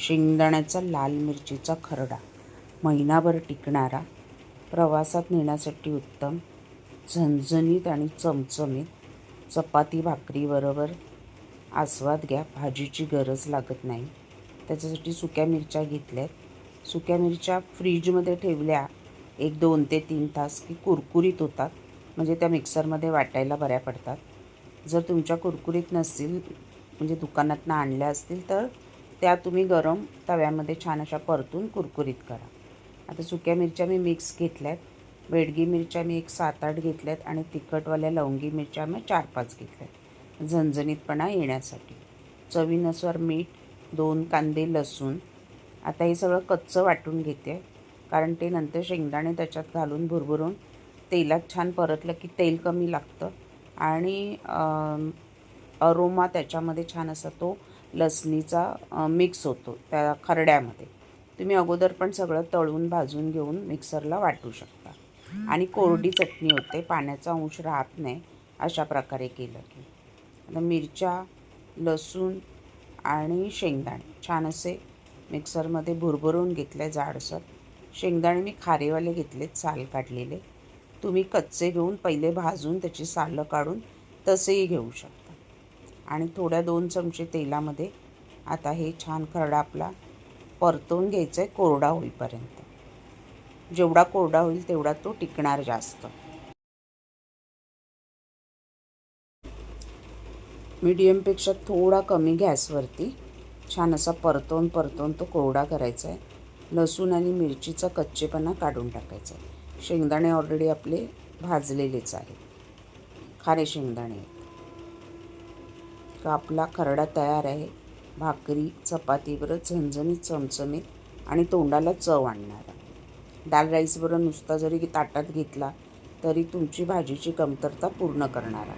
शेंगदाण्याचा लाल मिरचीचा खरडा महिनाभर टिकणारा प्रवासात नेण्यासाठी उत्तम झणझणीत आणि चमचमीत चपाती भाकरीबरोबर आस्वाद घ्या भाजीची गरज लागत नाही. त्याच्यासाठी सुक्या मिरच्या घेतल्यात. सुक्या मिरच्या फ्रीजमध्ये ठेवल्या एक दोन ते तीन तास की कुरकुरीत होतात म्हणजे त्या मिक्सरमध्ये वाटायला बऱ्या पडतात. जर तुमच्या कुरकुरीत नसतील म्हणजे दुकानातनं आणल्या असतील तर त्या तुम्ही गरम तव्यामध्ये छान अशा परतून कुरकुरीत करा. आता सुक्या मिरच्या मी मिक्स घेतल्या आहेत बेडगी मिरच्या मी एक सात आठ घेतल्या आहेत आणि तिखटवाल्या लवंगी मिरच्या मी चार पाच घेतल्या आहेत झणझणीतपणा येण्यासाठी. चवीनुसार मीठ दोन कांदे लसूण. आता हे सगळं कच्चं वाटून घेते. कारण ते नंतर शेंगदाणे त्याच्यात घालून भुरभुरून तेलात छान परतलं की तेल कमी लागतं. आणि अरोमा त्याच्यामध्ये छान असा तो लसणीचा मिक्स होतो त्या खरड्यामध्ये. तुम्ही अगोदर पण सगळं तळून भाजून घेऊन मिक्सरला वाटू शकता. आणि कोरडी चटणी होते पाण्याचा अंश राहत नाही अशा प्रकारे केलं की. आता मिरच्या लसूण आणि शेंगदाणे छान असे मिक्सरमध्ये भुरभुरून घेतले जाडसर. शेंगदाणे मी खारेवाले घेतलेत साल काढलेले. तुम्ही कच्चे घेऊन पहिले भाजून त्याची सालं काढून तसेही घेऊ शकता. आणि थोड्या दोन चमचे तेलामध्ये आता हे छान खरडा आपला परतवून घ्यायचा आहे कोरडा होईपर्यंत. जेवढा कोरडा होईल तेवढा तो टिकणार जास्त. मीडियमपेक्षा थोडा कमी गॅसवरती छान असा परतवून परतवून तो कोरडा करायचा आहे लसूण आणि मिरचीचा कच्चेपणा काढून टाकायचा आहे शेंगदाणे ऑलरेडी आपले भाजलेलेच आहेत. खारे शेंगदाणे. का आपला खरडा तयार आहे. भाकरी चपातीबरोबर झणझणीत चमचमीत आणि तोंडाला चव आणणारा. डाल राईसबरोबर नुसता जरी ताटात घेतला तरी तुमची भाजीची कमतरता पूर्ण करणारा.